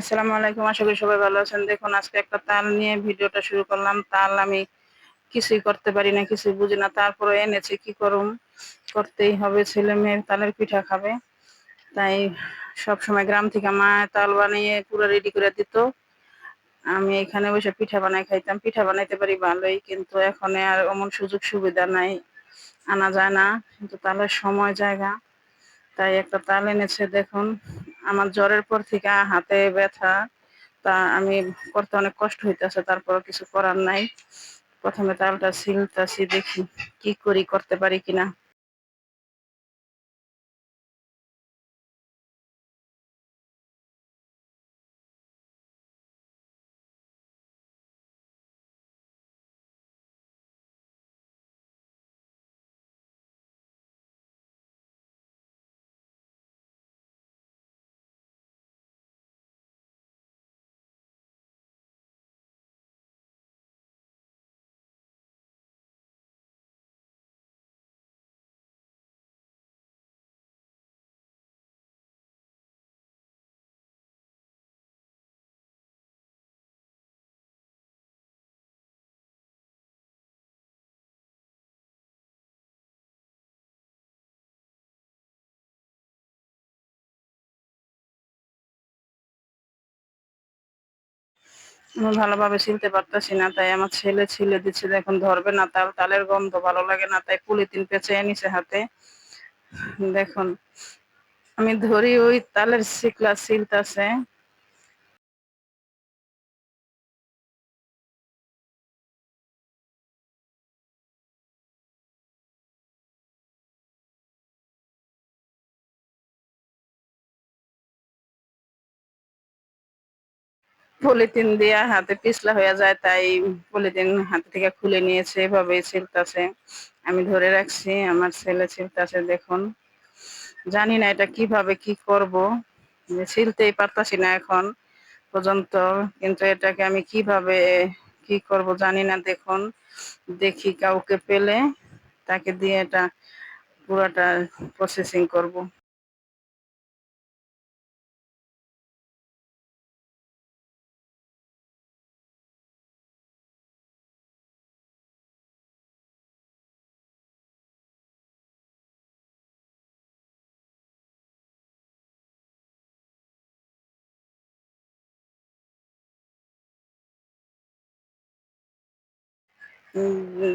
আসসালামু আলাইকুম, আশা করি সবাই ভালো আছেন। দেখুন, আজকে একটা তাল নিয়ে ভিডিওটা শুরু করলাম। তাল আমি কিছুই করতে পারি না, কিছুই বুঝি না। তারপরে এনেছি, কি করুম? করতেই হবে, ছেলে মেয়ে তালের পিঠা খাবে। তাই সব সময় গ্রাম থেকে মা তাল বানিয়ে পুরো রেডি করে দিত। আমি এখানে বসে পিঠা বানাই খাইতাম। পিঠা বানাইতে পারি ভালোই, কিন্তু এখন আর এমন সুযোগ সুবিধা নাই। আনা যায় না, কিন্তু তালের সময় জায়গা। তাই একটা তাল এনেছে, দেখুন। আমার জ্বরের পর থেকে হাতে ব্যথা, তা আমি করতে অনেক কষ্ট হইতেছে তারপর কিছু করার নাই। প্রথমে তালটা ছিলতাছি, দেখি কি করি, করতে পারি কিনা। আমি ভালোভাবে চিনতে পারতেছি না, তাই আমার ছেলে ছিলে দিচ্ছে এখন ধরবে না, তার তালের গন্ধ ভালো লাগে না, তাই পলিথিন পেঁচে নিছে হাতে। দেখুন, আমি ধরি ওই তালের শিকলা ছিলতাছে পলিথিন দিয়া হাতে পিছলা হয়ে যায়, তাই পলিথিন হাত থেকে খুলে নিয়েছে এভাবে ছিলতাছে। আমি ধরে রাখছি, আমার ছেলে ছিলতাছে, দেখুন। জানি না এটা কীভাবে কি করব। ছিলতেই পারতাছি না এখন পর্যন্ত, কিন্তু এটাকে আমি কীভাবে, কি করব জানি না, দেখুন। দেখি কাউকে পেলে তাকে দিয়ে এটা পুরাটা প্রসেসিং করব।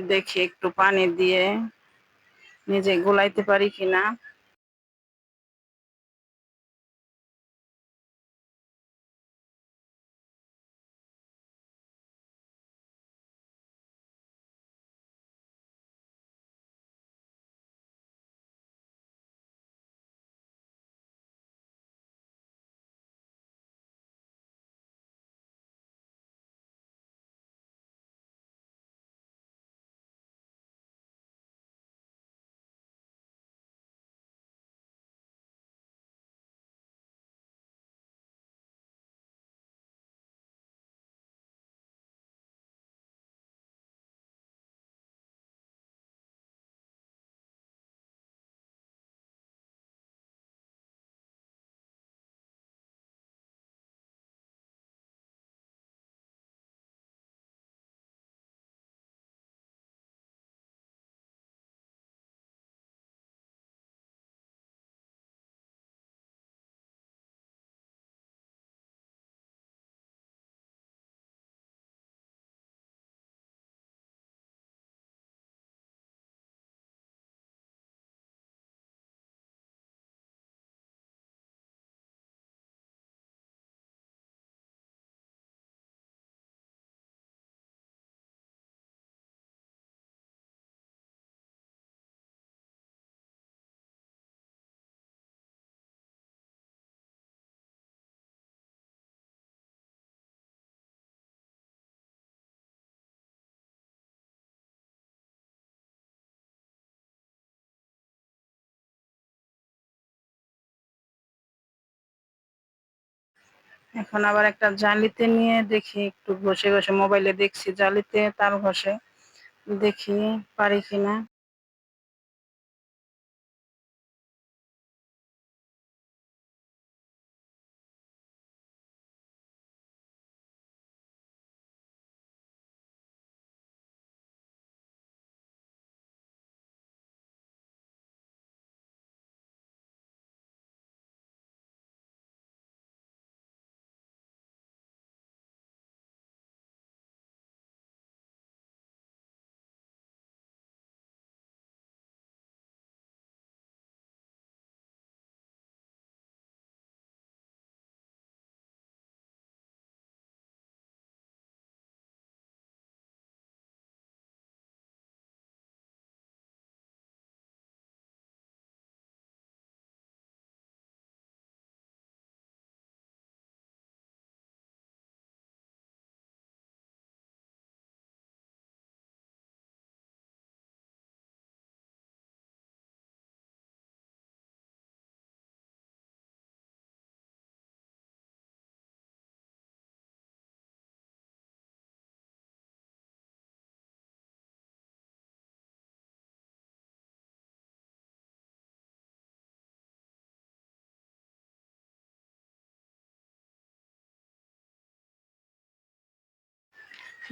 দেখি একটু পানি দিয়ে নিজে গোলাইতে পারি কিনা। এখন আবার একটা জালিতে নিয়ে দেখি, একটু ঘষে ঘষে মোবাইলে দেখছি, জালিতে তাল ঘষে দেখি পারি কিনা।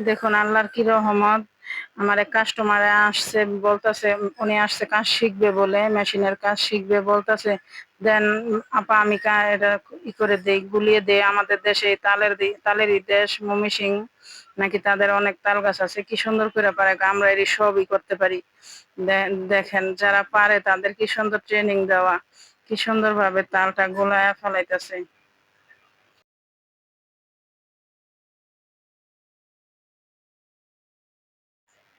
দেখুন, আল্লাহর কি রহমত, আমার এক কাস্টমার আসছে, বলতেছে, উনি আসছে কাজ শিখবে বলে মেশিনের কাজ শিখবে, বলতেছে, দেন আপা, আমি এটা ই করে দেই, গুলিয়ে দেই আমাদের দেশে তালের তালেরই দেশ, মমি সিং, নাকি তাদের অনেক তাল গাছ আছে, কি সুন্দর করে পারে আমরা এরই সবই করতে পারি। দেখেন, যারা পারে, তাদের কি সুন্দর ট্রেনিং দেওয়া, কি সুন্দর ভাবে তালটা গোলায় ফেলাইতেছে।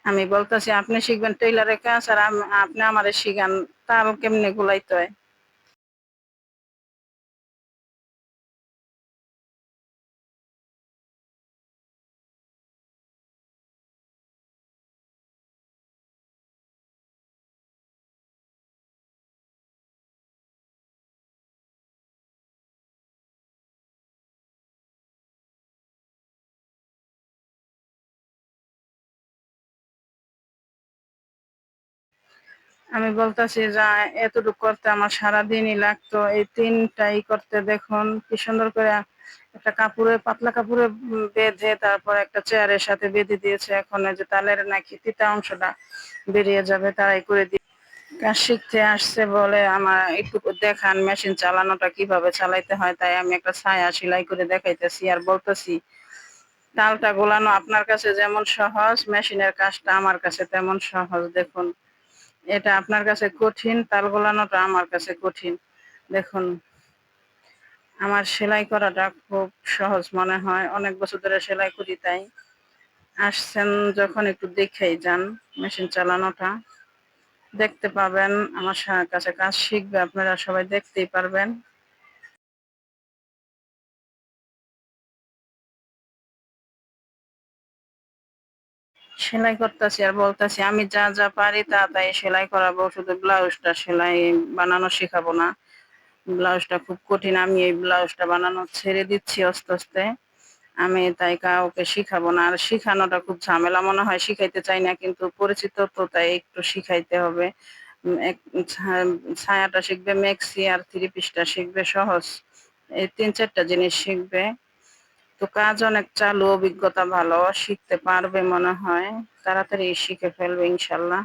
আমি বলতেছি আপনি শিখবেন টেইলারের কাজ আর আপনি আমারে শিখান তার কেমনে গুলাইতে হয়? আমি বলতেছি, যা, এতটুকু করতে আমার সারা দিনই লাগতো। এই তিনটাই করতে দেখুন, কি সুন্দর করে একটা কাপড়ে, পাতলা কাপড়ে বেঁধে তারপর একটা চেয়ারের সাথে বেঁধে দিয়েছে। এখন যে তালের নাকি তিতা অংশটা বেরিয়ে যাবে, তারাই করে দিয়ে কাজ শিখতে আসছে বলে আমার একটু দেখান মেশিন চালানোটা কীভাবে চালাইতে হয়। তাই আমি একটা ছায়া সেলাই করে দেখাইতেছি আর বলতেছি, তালটা গোলানো আপনার কাছে যেমন সহজ, মেশিনের কাজটা আমার কাছে তেমন সহজ। দেখুন এটা আপনার কাছে কঠিন, তাল গোলানোটা আমার কাছে কঠিন। দেখুন, আমার সেলাই করাটা খুব সহজ মনে হয়। অনেক বছর ধরে সেলাই করি তাই। আসছেন যখন একটু দেখেই যান মেশিন চালানোটা। দেখতে পাবেন, আমার কাছে কাজ শিখবে, আপনারা সবাই দেখতেই পারবেন। সেলাই করতেছি আর বলতেছি, আমি যা যা পারি তা, তাই সেলাই করাবো। শুধু ব্লাউজটা সেলাই বানানো শেখাবো না। ব্লাউজটা খুব কঠিন, আমি এই ব্লাউজটা বানানো ছেড়ে দিচ্ছি আস্তে আস্তে। আমি তাই কাউকে শিখাবো না। আর শিখানোটা খুব ঝামেলা মনে হয়, শিখাইতে চাই না, কিন্তু পরিচিত তো তাই একটু শিখাইতে হবে। ছায়াটা শিখবে মেক্সি আর থ্রি পিসটা শিখবে সহজ। এই তিন, চারটা জিনিস শিখবে। তো কাজ অনেক চালু অভিজ্ঞতা ভালো শিখতে পারবে মনে হয়। তাড়াতাড়ি শিখে ফেলবে ইনশাল্লাহ।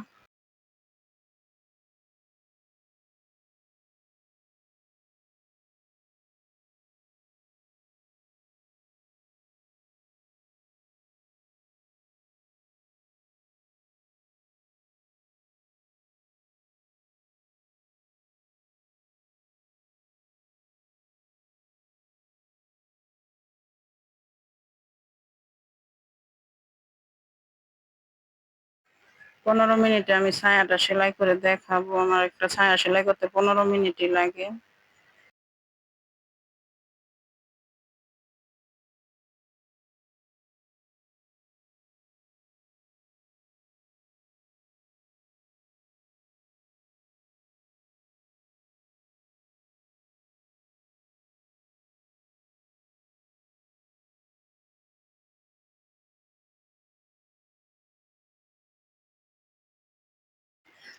পনেরো মিনিটে আমি ছায়াটা সেলাই করে দেখাবো। আমার একটা ছায়া সেলাই করতে পনেরো মিনিটই লাগে।